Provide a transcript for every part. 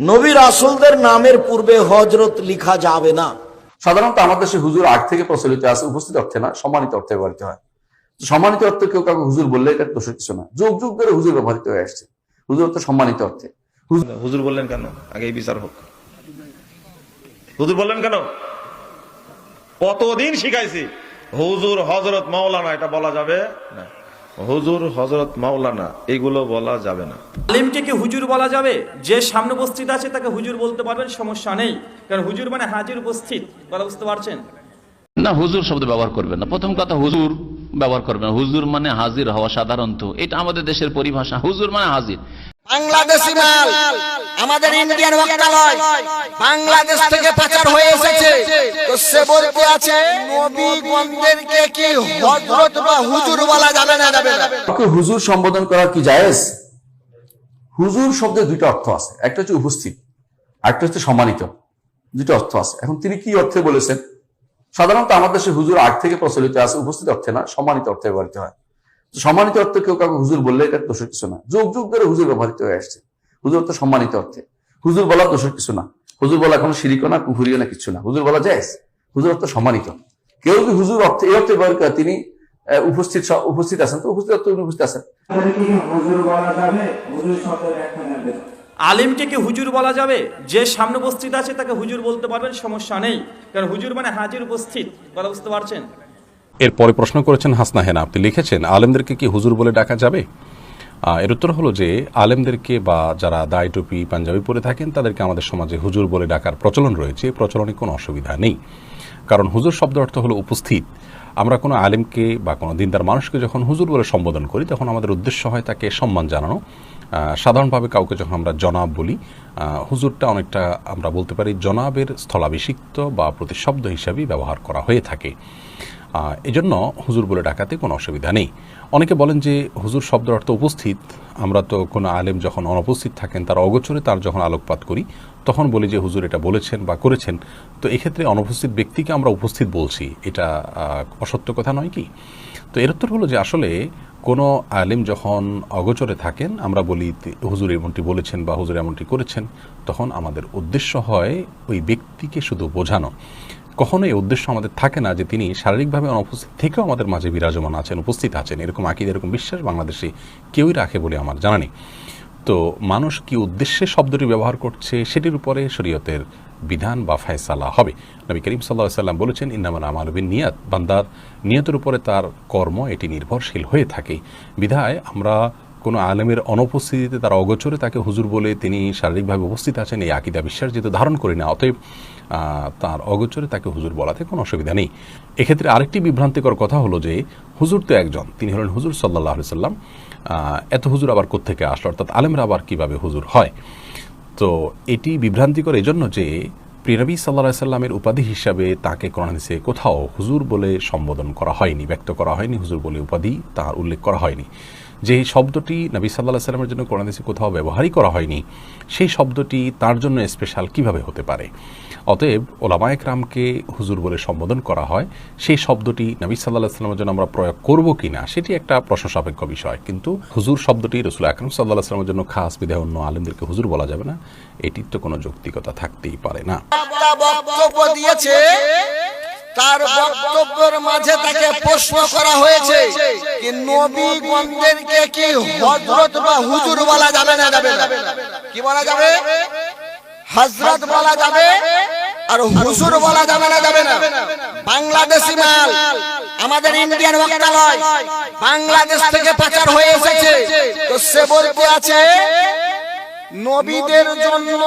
নবী রাসুলদের নামের পূর্বে হজরত লিখা যাবে না। সাধারণত আমাদের দেশে হুজুর আগ থেকে প্রচলিত আছে উপস্থিত অর্থে না সম্মানিত অর্থে ব্যবহৃত হয়। সম্মানিত অর্থে কেউ কাউকে হুজুর বললে এটা দোষের কিছু না। যুগ যুগ ধরে হুজুর ব্যবহৃত হয়ে আসছে। হুজুর তো সম্মানিত অর্থে। হুজুর হুজুর বললেন কেন? আগে এই বিচার হোক। হুজুর বললেন কেন? কতদিন শিখাইছি? হুজুর হজরত মাওলানা এটা বলা যাবে না। হুজুর হজরত মাওলানা এগুলো বলা যাবে না। আলিমকে কি হুজুর বলা যাবে। যে সামনে উপস্থিত আছে তাকে হুজুর বলতে পারবেন সমস্যা নেই। কারণ হুজুর মানে হাজির উপস্থিত। কথা বুঝতে পারছেন? না হুজুর শব্দ ব্যবহার করবেন না। প্রথম কথা হুজুর ব্যবহার করবেন হুজুর মানে হাজির হওয়া সাধারণত। এটা আমাদের দেশের পরিভাষা। হুজুর মানে হাজির। বাংলাদেশি মাল, আমাদের ইন্ডিয়ান ওয়াক্তালয় বাংলাদেশ থেকে পাচার হয়ে এসেছে। তো সে বলতে আছে নবীগণদেরকে কি হযরত বা হুজুর বলা যাবে না যাবে না? হুজুর সম্বোধন করা কি জায়েজ? হুজুর শব্দের দুটো অর্থ আছে। একটা হচ্ছে উপস্থিত, আরেকটা হচ্ছে সম্মানিত। দুটো অর্থ আছে। এখন তিনি কি অর্থে বলেছেন? সাধারণত আমাদের দেশে হুজুর আগ থেকে প্রচলিত আছে, উপস্থিত অর্থে না, সম্মানিত অর্থে ব্যবহৃত হয়। সম্মানিত অর্থে কেউ কাউকে হুজুর বললে এটা দোষের কিছু না। যুগ যুগ ধরে হুজুর ব্যবহৃত হয়ে আসছে। হুজুর তো সম্মানিত অর্থে। হুজুর বলা দোষের কিছু না। হুজুর বলা কোনো সিরিকো না কুহুরিও না, কিছু না। হুজুর বলা যায় হুজুর অর্থ সম্মানিত। কেউ যদি হুজুর অর্থে, এই অর্থে ব্যবহার করে, তিনি উপস্থিত উপস্থিত আছেন, তো উপস্থিত অর্থে উপস্থিত আছেন। কি বলা আলিমকে কি হুজুর বলা যাবে? যে সামনে উপস্থিত আছে, তাকে হুজুর বলতে পারবেন, সমস্যা নেই। কারণ হুজুর মানে হাজির উপস্থিত। কথা বুঝতে পারছেন? এরপরে প্রশ্ন করেছেন, হাসনা হেনা, আপনি লিখেছেন, আলেমদেরকে কি হুজুর বলে ডাকা যাবে? এর উত্তর হলো যে, আলেমদেরকে বা যারা দায় টুপি, পাঞ্জাবি পরে থাকেন, তাদেরকে আমাদের সমাজে হুজুর বলে ডাকার প্রচলন রয়েছে। প্রচলনে কোনো অসুবিধা নেই। কারণ হুজুর শব্দ অর্থ হলো উপস্থিত। আমরা কোনো আলেমকে বা কোনো দিনদার মানুষকে যখন হুজুর বলে সম্বোধন করি, তখন আমাদের উদ্দেশ্য হয় তাকে সম্মান জানানো। সাধারণভাবে কাউকে যখন আমরা জনাব বলি হুজুরটা অনেকটা আমরা বলতে পারি জনাবের স্থলাভিষিক্ত বা প্রতিশব্দ হিসাবেই ব্যবহার করা হয়ে থাকে। এজন্য হুজুর বলে ডাকাতে কোনো অসুবিধা নেই। অনেকে বলেন যে হুজুর শব্দ অর্থ উপস্থিত। আমরা তো কোনো আলেম যখন অনুপস্থিত থাকেন, তার অগোচরে তার যখন আলোকপাত করি, তখন বলি যে হুজুর এটা বলেছেন বা করেছেন। তো এক্ষেত্রে অনুপস্থিত ব্যক্তিকে আমরা উপস্থিত বলছি। এটা অসত্য কথা নয় কি? তো এর উত্তর হলো যে আসলে কোনো আলেম যখন অগোচরে থাকেন, আমরা বলি হুজুর এমনটি বলেছেন বা হুজুর এমনটি করেছেন, তখন আমাদের উদ্দেশ্য হয় ওই ব্যক্তিকে শুধু বোঝানো। কখনো এই উদ্দেশ্য আমাদের থাকে না যে তিনি শারীরিকভাবে অনুপস্থিত থেকেও আমাদের মাঝে বিরাজমান আছেন, উপস্থিত আছেন। এরকম আকিদ, এরকম বিশ্বাস বাংলাদেশে কেউই রাখে বলে আমার জানা নেই। তো মানুষ কি উদ্দেশ্যে শব্দটি ব্যবহার করছে সেটির উপরে শরীয়তের বিধান বা ফায়সালা হবে। নবী করিম সাল্লাহ সাল্লাম বলেছেন ইন্নামান আমার নিয়াত বান্দার নিয়তের উপরে তার কর্ম এটি নির্ভরশীল হয়ে থাকে। বিধায় আমরা কোনো আলেমের অনুপস্থিতিতে তার অগোচরে তাকে হুজুর বলে তিনি শারীরিকভাবে উপস্থিত আছেন, এই আকিদা বিশ্বাস যেহেতু ধারণ করি না। অতএব তার অগোচরে তাকে হুজুর বলাতে কোনো অসুবিধা নেই। এক্ষেত্রে আরেকটি বিভ্রান্তিকর কথা হলো যে, হুজুর তো একজন, তিনি হলেন হুজুর সাল্লাহ সাল্লাম এত হুজুর আবার কোত্থেকে আসলো? অর্থাৎ আলেমরা আবার কীভাবে হুজুর হয়? তো এটি বিভ্রান্তিকর এজন্য যে প্রিয়নবী সাল্লা সাল্লামের উপাধি হিসাবে তাকে কোরআনিসে কোথাও হুজুর বলে সম্বোধন করা হয়নি, ব্যক্ত করা হয়নি, হুজুর বলে উপাধি তার উল্লেখ করা হয়নি। যে এই শব্দটি নবী সাল্লাহ সাল্লামের জন্য কোরআনিসে কোথাও ব্যবহারই করা হয়নি, সেই শব্দটি তার জন্য স্পেশাল কীভাবে হতে পারে? অতএব ওলামায়ক রামকে হুজুর বলে সম্বোধন করা হয়, সেই শব্দটি নবী সাল্লাহ সাল্লামের জন্য আমরা প্রয়োগ করব কি না সেটি একটা প্রশ্ন সাপেক্ষ বিষয়। কিন্তু হুজুর শব্দটি রসুল আকরম সাল্লাহ সাল্লামের জন্য খাস বিধায় অন্য আলেমদেরকে হুজুর বলা যাবে না, এটির তো কোনো যৌক্তিকতা থাকতেই পারে না। তার বক্তব্যের মাঝে তাকে প্রশ্ন করা হয়েছে কি নবীগণদেরকে কি হযরত বা হুজুর বলা যাবে না যাবে না? কি বলা যাবে? হযরত বলা যাবে আর হুজুর বলা যাবে না যাবে না? বাংলাদেশি মাল, আমাদের ইন্ডিয়ান ওয়াক্তালয় বাংলাদেশ থেকে পাচার হয়ে এসেছে। তো সে বলতে আছে, নবীদের জন্য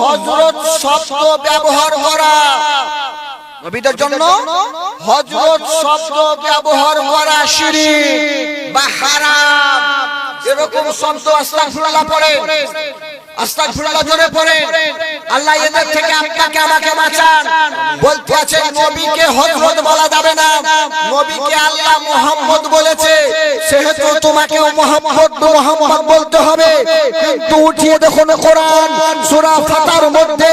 হজরত শব্দ ব্যবহার করা নবীদের জন্য হজরত শব্দ ব্যবহার করা শিরিক বা হারাম। এরকম শব্দ আস্তাগফিরুল্লাহ পড়ে। আস্তাগফিরুল্লাহ জোরে পড়ে। আল্লাহ এদের থেকে আপনাকে, আমাকে বাঁচান। বলতে আছে, নবীকে হযরত বলা যাবে না। নবীকে আল্লাহ মুহাম্মদ বলেছে। সেহেতু তোমাকেও মুহাম্মদ মুহাম্মদ বলতে হবে। কিন্তু উঠিয়ে দেখো না কোরআন, সূরা ফাতার মধ্যে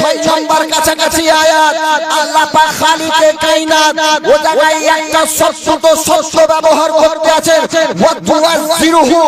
6 নম্বর কাছাকাছি আয়াত, আল্লাহ পাক খালিকে কায়নাত ও জায়গায় একটা শব্দ শব্দ ব্যবহার করতে আছে। ওয়া তুয়াজিরুহু ওয়া তুওয়াক্কিরুহু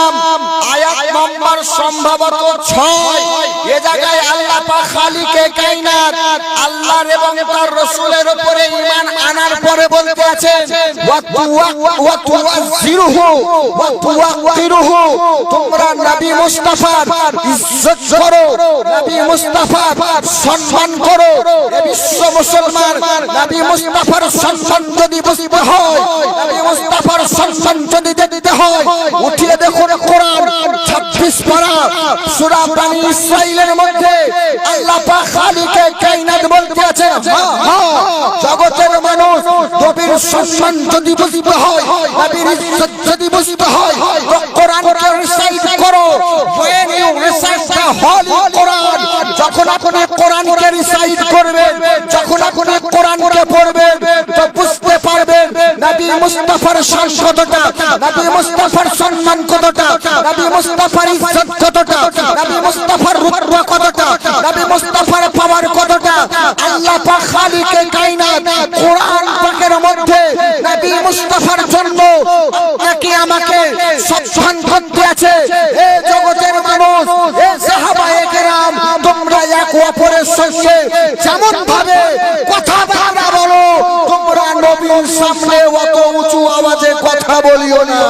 সম্ভবত 6 এ জায়গায় আল্লাহ পাক এবং আনার পরে বলতে আছেন ওয়া তুওয়া ওয়া তুওয়াকিরুহু তোমরা নবী মুস্তাফার ইজ্জত করো নবী মুস্তাফার সম্মান করো বিশ্ব মুসলমান নবী মুস্তাফার সম্মান যদি বুঝতে হয় নবী মুস্তাফার সম্মান যদি ইসরাইলের মধ্যে আল্লাহ পাক খালিকে কায়নাত বলতে আছে জগতের মানুষ নবীর সম্মান যদি বুঝতে হয়, নবীর ইজ্জত যদি বুঝতে হয় তো কোরআনকে রিসাইট করো when you recite the holy কোরআন। যখন আপনি কোরআনকে রিসাইট করবেন, যখন আপনি কোরআনকে পড়বেন, তো বুঝতে পারবেন নবী মুস্তাফার শান কতটা নবী মুস্তাফার সম্মান কতটা, নবী মুস্তাফার ইজ্জত করতে আছে। এ জগতের মানুষ, এ সাহাবায়ে কেরাম, তোমরা এক অপরের সঙ্গে যেমন ভাবে কথা বলো, তোমরা নবীর সামনে অত উঁচু আওয়াজে কথা বলিও না।